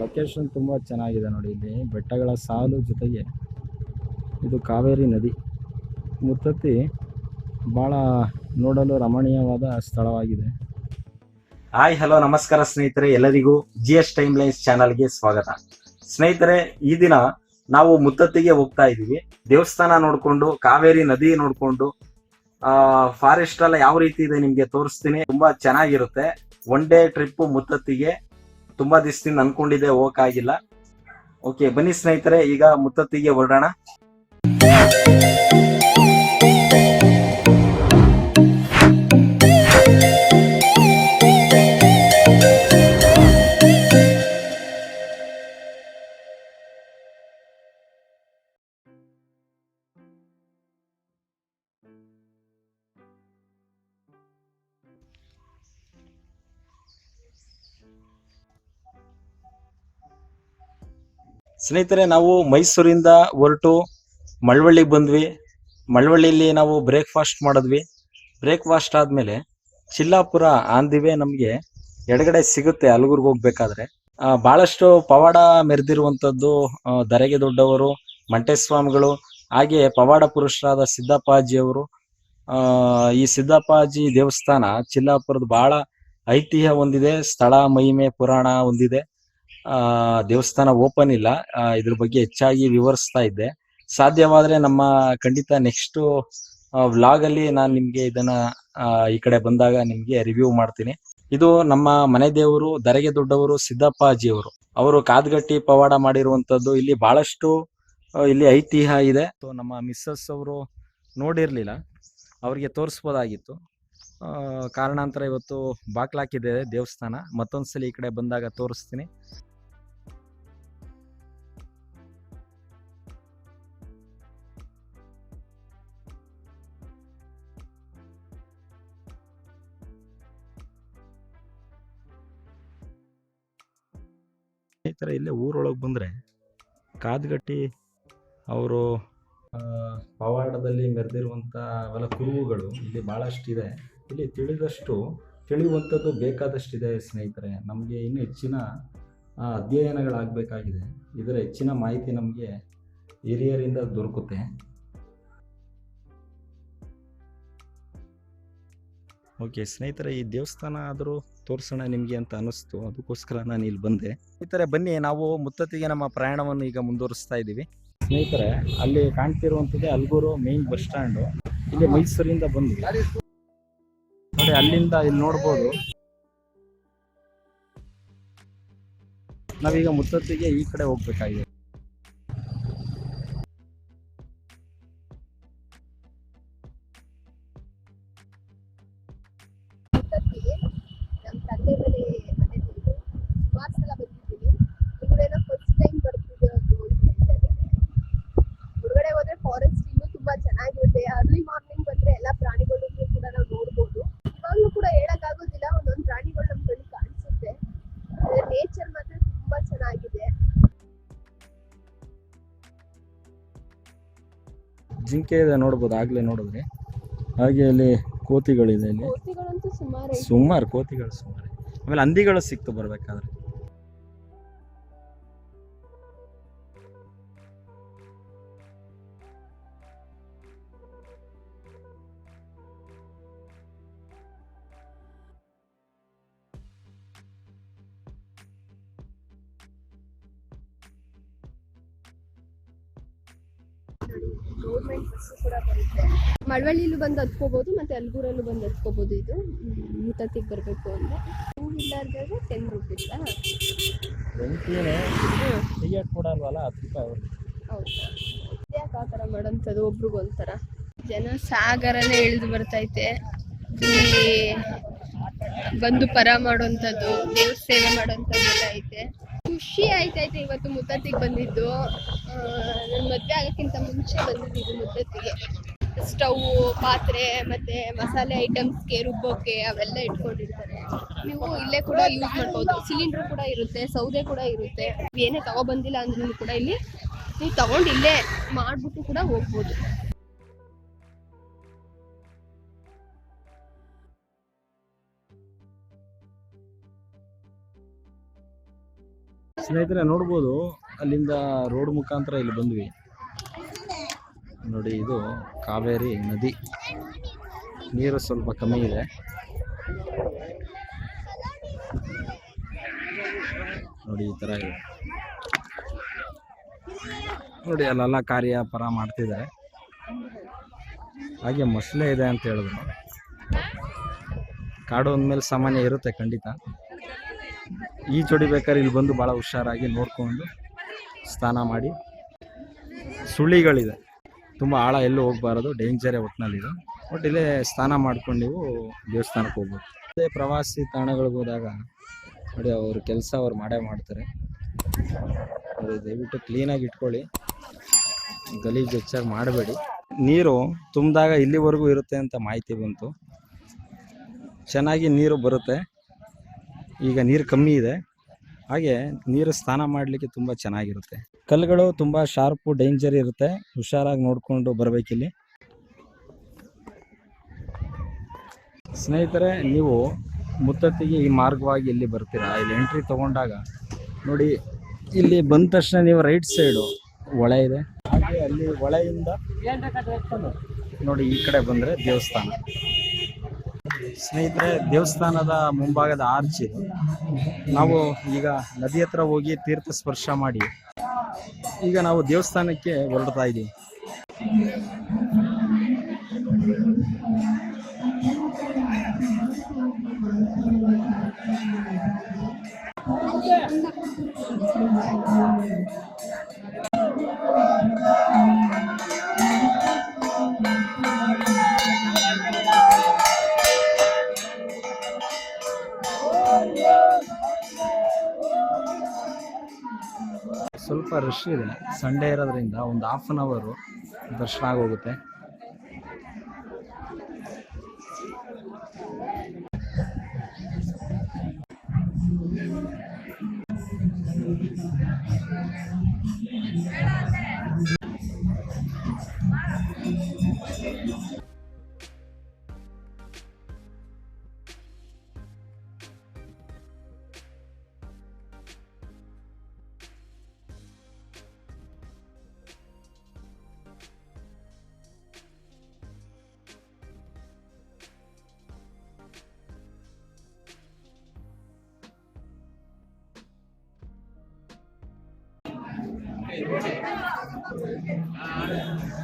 Location ತುಂಬ ಚೆನ್ನಾಗಿದೆ ನೋಡಿ ಇಲ್ಲಿ. ಬೆಟ್ಟಗಳ ಸಾಲು ಜೊತೆಗೆ ಇದು ಕಾವೇರಿ ನದಿ. ಮುತ್ತತ್ತಿ ಭಾಳ ನೋಡಲು ರಮಣೀಯವಾದ ಸ್ಥಳವಾಗಿದೆ. ಹಾಯ್ ಹಲೋ ನಮಸ್ಕಾರ ಸ್ನೇಹಿತರೆ. ಎಲ್ಲರಿಗೂ ಜಿ ಎಸ್ ಟೈಮ್ ಲೈನ್ಸ್ ಚಾನಲ್ಗೆ ಸ್ವಾಗತ. ಸ್ನೇಹಿತರೆ, ಈ ದಿನ ನಾವು ಮುತ್ತತ್ತಿಗೆ ಹೋಗ್ತಾ ಇದ್ದೀವಿ. ದೇವಸ್ಥಾನ ನೋಡಿಕೊಂಡು, ಕಾವೇರಿ ನದಿ ನೋಡಿಕೊಂಡು ಫಾರೆಸ್ಟ್ ಎಲ್ಲ ಯಾವ ರೀತಿ ಇದೆ ನಿಮಗೆ ತೋರಿಸ್ತೀನಿ. ತುಂಬಾ ಚೆನ್ನಾಗಿರುತ್ತೆ. ಒನ್ ಡೇ ಟ್ರಿಪ್ ಮುತ್ತತ್ತಿಗೆ. ತುಂಬಾ ದಿವಸದಿಂದ ಅನ್ಕೊಂಡಿದ್ದೆ ಹೋಗಕ್ಕಾಗಿಲ್ಲ. ಓಕೆ ಬನ್ನಿ ಸ್ನೇಹಿತರೆ ಈಗ ಮುತ್ತತ್ತಿಗೆ ಹೊರಡೋಣ. ಸ್ನೇಹಿತರೆ, ನಾವು ಮೈಸೂರಿಂದ ಹೊರಟು ಮಳವಳ್ಳಿಗೆ ಬಂದ್ವಿ. ಮಳವಳ್ಳಿಯಲ್ಲಿ ನಾವು ಬ್ರೇಕ್ಫಾಸ್ಟ್ ಮಾಡಿದ್ವಿ. ಬ್ರೇಕ್ಫಾಸ್ಟ್ ಆದ್ಮೇಲೆ ಚಿಲ್ಲಾಪುರ ಆಂದಿವೆ ನಮಗೆ ಎಡಗಡೆ ಸಿಗುತ್ತೆ ಅಲಗೂರ್ಗೆ ಹೋಗ್ಬೇಕಾದ್ರೆ. ಬಹಳಷ್ಟು ಪವಾಡ ಮೆರೆದಿರುವಂಥದ್ದು ದರೆಗೆ ದೊಡ್ಡವರು, ಮಂಟೇಸ್ವಾಮಿಗಳು, ಹಾಗೆ ಪವಾಡ ಪುರುಷರಾದ ಸಿದ್ದಪ್ಪಾಜಿಯವರು ಅವರು. ಈ ಸಿದ್ದಪ್ಪಾಜಿ ದೇವಸ್ಥಾನ ಚಿಲ್ಲಾಪುರದ ಬಹಳ ಐತಿಹ್ಯ ಹೊಂದಿದೆ, ಸ್ಥಳ ಮಹಿಮೆ, ಪುರಾಣ ಹೊಂದಿದೆ. ದೇವಸ್ಥಾನ ಓಪನ್ ಇಲ್ಲ. ಇದ್ರ ಬಗ್ಗೆ ಹೆಚ್ಚಾಗಿ ವಿವರಿಸ್ತಾ ಇದ್ದೆ. ಸಾಧ್ಯವಾದ್ರೆ ನಮ್ಮ ಖಂಡಿತ ನೆಕ್ಸ್ಟ್ ವ್ಲಾಗ್ ಅಲ್ಲಿ ನಾನು ನಿಮ್ಗೆ ಇದನ್ನ ಈ ಕಡೆ ಬಂದಾಗ ನಿಮ್ಗೆ ರಿವ್ಯೂ ಮಾಡ್ತೀನಿ. ಇದು ನಮ್ಮ ಮನೆ ದೇವರು ದರೆಗೆ ದೊಡ್ಡವರು, ಸಿದ್ದಪ್ಪಾಜಿಯವರು. ಅವರು ಕಾದ್ಗಟ್ಟಿ ಪವಾಡ ಮಾಡಿರುವಂತದ್ದು ಇಲ್ಲಿ ಬಹಳಷ್ಟು ಇಲ್ಲಿ ಐತಿಹ್ಯ ಇದೆ. ನಮ್ಮ ಮಿಸ್ಸಸ್ ಅವರು ನೋಡಿರ್ಲಿಲ್ಲ. ಅವ್ರಿಗೆ ತೋರಿಸ್ಬೋದಾಗಿತ್ತು. ಕಾರಣಾಂತರ ಇವತ್ತು ಬಾಕ್ಲಾಕಿದೆ ದೇವಸ್ಥಾನ. ಮತ್ತೊಂದ್ಸಲಿ ಈ ಕಡೆ ಬಂದಾಗ ತೋರಿಸ್ತೀನಿ. ಥರ ಇಲ್ಲೇ ಊರೊಳಗೆ ಬಂದರೆ ಕಾದ್ಗಟ್ಟಿ ಅವರು ಪವಾಡದಲ್ಲಿ ಮೆರೆದಿರುವಂಥ ಅವೆಲ್ಲ ಕುರುವುಗಳು ಇಲ್ಲಿ ಭಾಳಷ್ಟಿದೆ ಇಲ್ಲಿ ತಿಳಿದಷ್ಟು, ತಿಳಿಯುವಂಥದ್ದು ಬೇಕಾದಷ್ಟಿದೆ ಸ್ನೇಹಿತರೆ. ನಮಗೆ ಇನ್ನೂ ಹೆಚ್ಚಿನ ಅಧ್ಯಯನಗಳಾಗಬೇಕಾಗಿದೆ. ಇದರ ಹೆಚ್ಚಿನ ಮಾಹಿತಿ ನಮಗೆ ಹಿರಿಯರಿಂದ ದೊರಕುತ್ತೆ. ಓಕೆ ಸ್ನೇಹಿತರೆ, ಈ ದೇವಸ್ಥಾನ ಆದರೂ ತೋರಿಸೋಣ ನಿಮಗೆ ಅಂತ ಅನಿಸ್ತು ಅದಕ್ಕೋಸ್ಕರ ನಾನು ಇಲ್ಲಿ ಬಂದೆ. ಸ್ನೇಹಿತರೆ ಬನ್ನಿ. ನಾವು ಮುತ್ತತ್ತಿಗೆ ನಮ್ಮ ಪ್ರಯಾಣವನ್ನು ಈಗ ಮುಂದುವರಿಸ್ತಾ ಇದ್ದೀವಿ. ಸ್ನೇಹಿತರೆ ಅಲ್ಲಿ ಕಾಣ್ತಿರುವಂಥದ್ದೇ ಅಲ್ಗೂರು ಮೇನ್ ಬಸ್ ಸ್ಟ್ಯಾಂಡು ಇಲ್ಲಿ ಮೈಸೂರಿಂದ ಬಂದ್ವಿ. ನೋಡಿ ಅಲ್ಲಿಂದ ಇಲ್ಲಿ ನೋಡ್ಬೋದು. ನಾವೀಗ ಮುತ್ತತ್ತಿಗೆ ಈ ಕಡೆ ಹೋಗ್ಬೇಕಾಗಿದೆ. ಜಿಂಕೆ ಇದೆ ನೋಡ್ಬೋದು ಆಗ್ಲೇ ನೋಡಿದ್ರೆ. ಹಾಗೆ ಅಲ್ಲಿ ಕೋತಿಗಳಿದೆ ಇಲ್ಲಿ. ಸುಮಾರು ಕೋತಿಗಳು ಸುಮಾರು ಆಮೇಲೆ ಹಂದಿಗಳು ಸಿಕ್ತು ಬರ್ಬೇಕಾದ್ರೆ. ಗೌರ್ಮೆಂಟ್ ಬರುತ್ತೆ. ಮಳವಳ್ಳಿಲೂ ಬಂದು ಹತ್ಕೋಬಹುದು ಮತ್ತೆ ಅಲ್ಗೂರಲ್ಲೂ ಬಂದು ಹತ್ಕೋಬಹುದು ಇದು. ಮುತ್ತತ್ತಿಗೆ ಬರಬೇಕು ಅಂದ್ರೆ ಟೂ ವೀಲರ್ಗೆ ಟೆನ್ ರುಪೀಸ್ ಆತರ ಕೊಡಲ್ವಲ್ಲ ಹತ್ತು ರೂಪಾಯಿ ಯಾಕೆ ಆ ಥರ ಒಬ್ರಿಗೊಂಥರ ಜನ ಸಾಗರನೇ ಇಳಿದು ಬರ್ತೈತೆ. ಇಲ್ಲಿ ಬಂದು ಪರ ಮಾಡುವಂಥದ್ದು, ದೇವ್ರ ಸೇವೆ ಮಾಡುವಂಥದ್ದು ಐತೆ. ಖುಷಿ ಆಯ್ತೈತೆ ಇವತ್ತು ಮುತ್ತತ್ತಿಗೆ ಬಂದಿದ್ದು. ನನ್ನ ಮದುವೆ ಆಗೋಕ್ಕಿಂತ ಮುಂಚೆ ಬಂದಿದ್ದು ಮುದ್ದತ್ತಿಗೆ ಸ್ಟವ್, ಪಾತ್ರೆ ಮತ್ತೆ ಮಸಾಲೆ ಐಟಮ್ಸ್ಗೆ, ರುಬ್ಬೋಕೆ ಅವೆಲ್ಲ ಇಟ್ಕೊಂಡಿರ್ತಾರೆ. ನೀವು ಇಲ್ಲೇ ಕೂಡ ಯೂಸ್ ಮಾಡ್ಬೋದು. ಸಿಲಿಂಡರ್ ಕೂಡ ಇರುತ್ತೆ, ಸೌದೆ ಕೂಡ ಇರುತ್ತೆ. ಏನೇ ತಗೊಬಂದಿಲ್ಲ ಅಂದ್ರೂ ಕೂಡ ಇಲ್ಲಿ ನೀವು ತಗೊಂಡು ಇಲ್ಲೇ ಮಾಡಿಬಿಟ್ಟು ಕೂಡ ಹೋಗ್ಬೋದು. ಸ್ನೇಹಿತರೆ, ನೋಡ್ಬೋದು. ಅಲ್ಲಿಂದ ರೋಡ್ ಮುಖಾಂತರ ಇಲ್ಲಿ ಬಂದ್ವಿ. ನೋಡಿ ಇದು ಕಾವೇರಿ ನದಿ. ನೀರು ಸ್ವಲ್ಪ ಕಮ್ಮಿ ಇದೆ. ನೋಡಿ ಈ ಥರ ಇದೆ. ನೋಡಿ ಅಲ್ಲೆಲ್ಲ ಕಾರ್ಯ ಪರ ಮಾಡ್ತಿದ್ದಾರೆ. ಹಾಗೆ ಮೊಸಳೆ ಇದೆ ಅಂತ ಹೇಳಿದ್ರು. ಕಾಡು ಅಂದಮೇಲೆ ಸಾಮಾನ್ಯ ಇರುತ್ತೆ ಖಂಡಿತ. ಈ ಬೇಕಾದ್ರೆ ಇಲ್ಲಿ ಬಂದು ಭಾಳ ಹುಷಾರಾಗಿ ನೋಡ್ಕೊಂಡು ಸ್ನಾನ ಮಾಡಿ. ಸುಳಿಗಳಿದೆ ತುಂಬ ಆಳ ಎಲ್ಲೂ ಹೋಗ್ಬಾರದು ಡೇಂಜರೇ ಒಟ್ಟಿನಲ್ಲಿದೆ ಬಟ್ ಇಲ್ಲೇ ಸ್ನಾನ ಮಾಡ್ಕೊಂಡು ನೀವು ದೇವಸ್ಥಾನಕ್ಕೆ ಹೋಗ್ಬೋದು. ಅದೇ ಪ್ರವಾಸಿ ತಾಣಗಳಿಗೆ ಹೋದಾಗ ನೋಡಿ ಅವ್ರ ಕೆಲಸ ಅವ್ರು ಮಾಡೇ ಮಾಡ್ತಾರೆ. ದಯವಿಟ್ಟು ಕ್ಲೀನಾಗಿ ಇಟ್ಕೊಳ್ಳಿ. ಗಲೀಜು ಹೆಚ್ಚಾಗಿ ಮಾಡಬೇಡಿ. ನೀರು ತುಂಬಿದಾಗ ಇಲ್ಲಿವರೆಗೂ ಇರುತ್ತೆ ಅಂತ ಮಾಹಿತಿ ಬಂತು. ಚೆನ್ನಾಗಿ ನೀರು ಬರುತ್ತೆ. ಈಗ ನೀರು ಕಮ್ಮಿ ಇದೆ. ಹಾಗೆ ನೀರು ಸ್ನಾನ ಮಾಡಲಿಕ್ಕೆ ತುಂಬ ಚೆನ್ನಾಗಿರುತ್ತೆ. ಕಲ್ಲುಗಳು ತುಂಬ ಶಾರ್ಪು ಡೇಂಜರ್ ಇರುತ್ತೆ. ಹುಷಾರಾಗಿ ನೋಡಿಕೊಂಡು ಬರಬೇಕಿಲ್ಲಿ. ಸ್ನೇಹಿತರೆ, ನೀವು ಮುತ್ತತ್ತಿಗೆ ಈ ಮಾರ್ಗವಾಗಿ ಇಲ್ಲಿ ಬರ್ತೀರಾ? ಇಲ್ಲಿ ಎಂಟ್ರಿ ತಗೊಂಡಾಗ ನೋಡಿ, ಇಲ್ಲಿ ಬಂದ ತಕ್ಷಣ ನೀವು ರೈಟ್ ಸೈಡು ಹೊಳೆ ಇದೆ. ಹಾಗೆ ಅಲ್ಲಿ ಹೊಳೆಯಿಂದ ನೋಡಿ ಈ ಕಡೆ ಬಂದರೆ ದೇವಸ್ಥಾನ. ಸ್ನೇಹಿತರೆ, ದೇವಸ್ಥಾನದ ಮುಂಭಾಗದ ಆರ್ಚ್. ನಾವು ಈಗ ನದಿ ಹತ್ರ ಹೋಗಿ ತೀರ್ಥ ಸ್ಪರ್ಶ ಮಾಡಿ, ಈಗ ನಾವು ದೇವಸ್ಥಾನಕ್ಕೆ ಹೊರಡ್ತಾ ಇದ್ದೀವಿ. ರಶ್ ಇದೆ. ಸಂಡೇ ಇರೋದ್ರಿಂದ ಒಂದು ಹಾಫ್ ಅನ್ ಅವರು ದರ್ಶನ ಆಗೋಗುತ್ತೆ. Amén.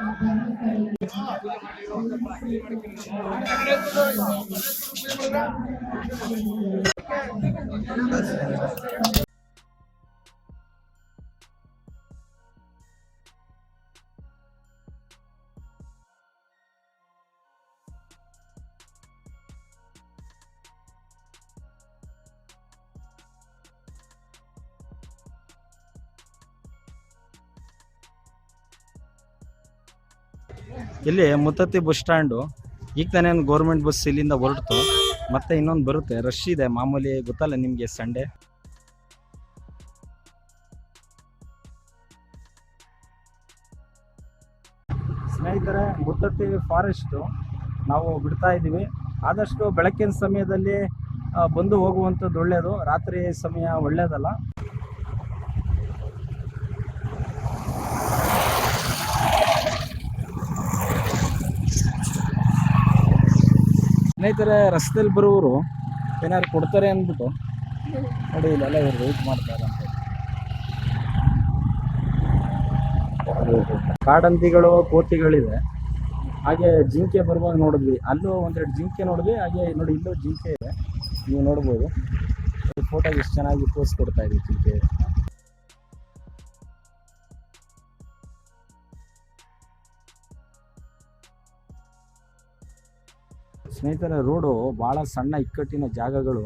みんなで一緒に食べてみてください。ಇಲ್ಲಿ Muthathi bus stand. ಈಗ ತಾನೇ ಗೌರ್ಮೆಂಟ್ ಬಸ್ ಇಲ್ಲಿಂದ ಹೊರಡ್ತು ಮತ್ತೆ ಇನ್ನೊಂದು ಬರುತ್ತೆ. ರಶ್ ಇದೆ. ಮಾಮೂಲಿ ಗೊತ್ತಲ್ಲ ನಿಮಗೆ ಸಂಡೇ ಸ್ನೇಹಿತರೆ, ಮುತ್ತತ್ತಿ ಫಾರೆಸ್ಟು ನಾವು ಬಿಡ್ತಾ ಇದ್ದೀವಿ. ಆದಷ್ಟು ಬೆಳಕಿನ ಸಮಯದಲ್ಲಿ ಬಂದು ಹೋಗುವಂಥದ್ದು ಒಳ್ಳೆಯದು ರಾತ್ರಿ ಸಮಯ ಒಳ್ಳೆಯದಲ್ಲ ಸ್ನೇಹಿತರೆ ರಸ್ತೆಯಲ್ಲಿ ಬರುವವರು ಏನಾದ್ರು ಕೊಡ್ತಾರೆ ಅಂದ್ಬಿಟ್ಟು ನೋಡಿ, ಇಲ್ಲೆಲ್ಲ ಇವ್ರು ವೆಯ್ಟ್ ಮಾಡ್ತಾರೆ ಅಂತ ಕಾಡಂತಿಗಳು ಕೋತಿಗಳಿವೆ ಹಾಗೆ ಜಿಂಕೆ ಬರುವಾಗ ನೋಡಿದ್ವಿ. ಅಲ್ಲೂ ಒಂದೆರಡು ಜಿಂಕೆ ನೋಡಿದ್ವಿ. ಹಾಗೆ ನೋಡಿ, ಇಲ್ಲೂ ಜಿಂಕೆ ಇದೆ. ನೀವು ನೋಡ್ಬೋದು. ಫೋಟೋಗೆ ಎಷ್ಟು ಚೆನ್ನಾಗಿ ಪೋಸ್ ಕೊಡ್ತಾ ಇದೆ ಜಿಂಕೆ. ಸ್ನೇಹಿತರೆ, ರೋಡು ಭಾಳ ಸಣ್ಣ ಇಕ್ಕಟ್ಟಿನ ಜಾಗಗಳು.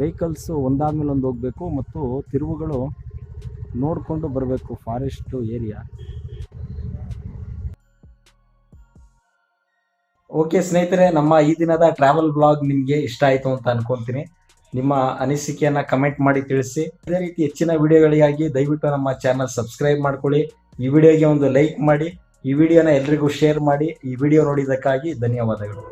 ವೆಹಿಕಲ್ಸು ಒಂದಾದ್ಮೇಲೆ ಒಂದು ಹೋಗಬೇಕು ಮತ್ತು ತಿರುವುಗಳು ನೋಡಿಕೊಂಡು ಬರಬೇಕು ಫಾರೆಸ್ಟು ಏರಿಯಾ. ಓಕೆ ಸ್ನೇಹಿತರೆ, ನಮ್ಮ ಈ ದಿನದ ಟ್ರಾವೆಲ್ ಬ್ಲಾಗ್ ನಿಮಗೆ ಇಷ್ಟ ಆಯಿತು ಅಂತ ಅನ್ಕೊಂತೀನಿ. ನಿಮ್ಮ ಅನಿಸಿಕೆಯನ್ನು ಕಮೆಂಟ್ ಮಾಡಿ ತಿಳಿಸಿ. ಇದೇ ರೀತಿ ಹೆಚ್ಚಿನ ವಿಡಿಯೋಗಳಿಗಾಗಿ ದಯವಿಟ್ಟು ನಮ್ಮ ಚಾನಲ್ ಸಬ್ಸ್ಕ್ರೈಬ್ ಮಾಡ್ಕೊಳ್ಳಿ. ಈ ವಿಡಿಯೋಗೆ ಒಂದು ಲೈಕ್ ಮಾಡಿ. ಈ ವಿಡಿಯೋನ ಎಲ್ರಿಗೂ ಶೇರ್ ಮಾಡಿ ಈ ವಿಡಿಯೋ ನೋಡಿದ್ದಕ್ಕಾಗಿ ಧನ್ಯವಾದಗಳು.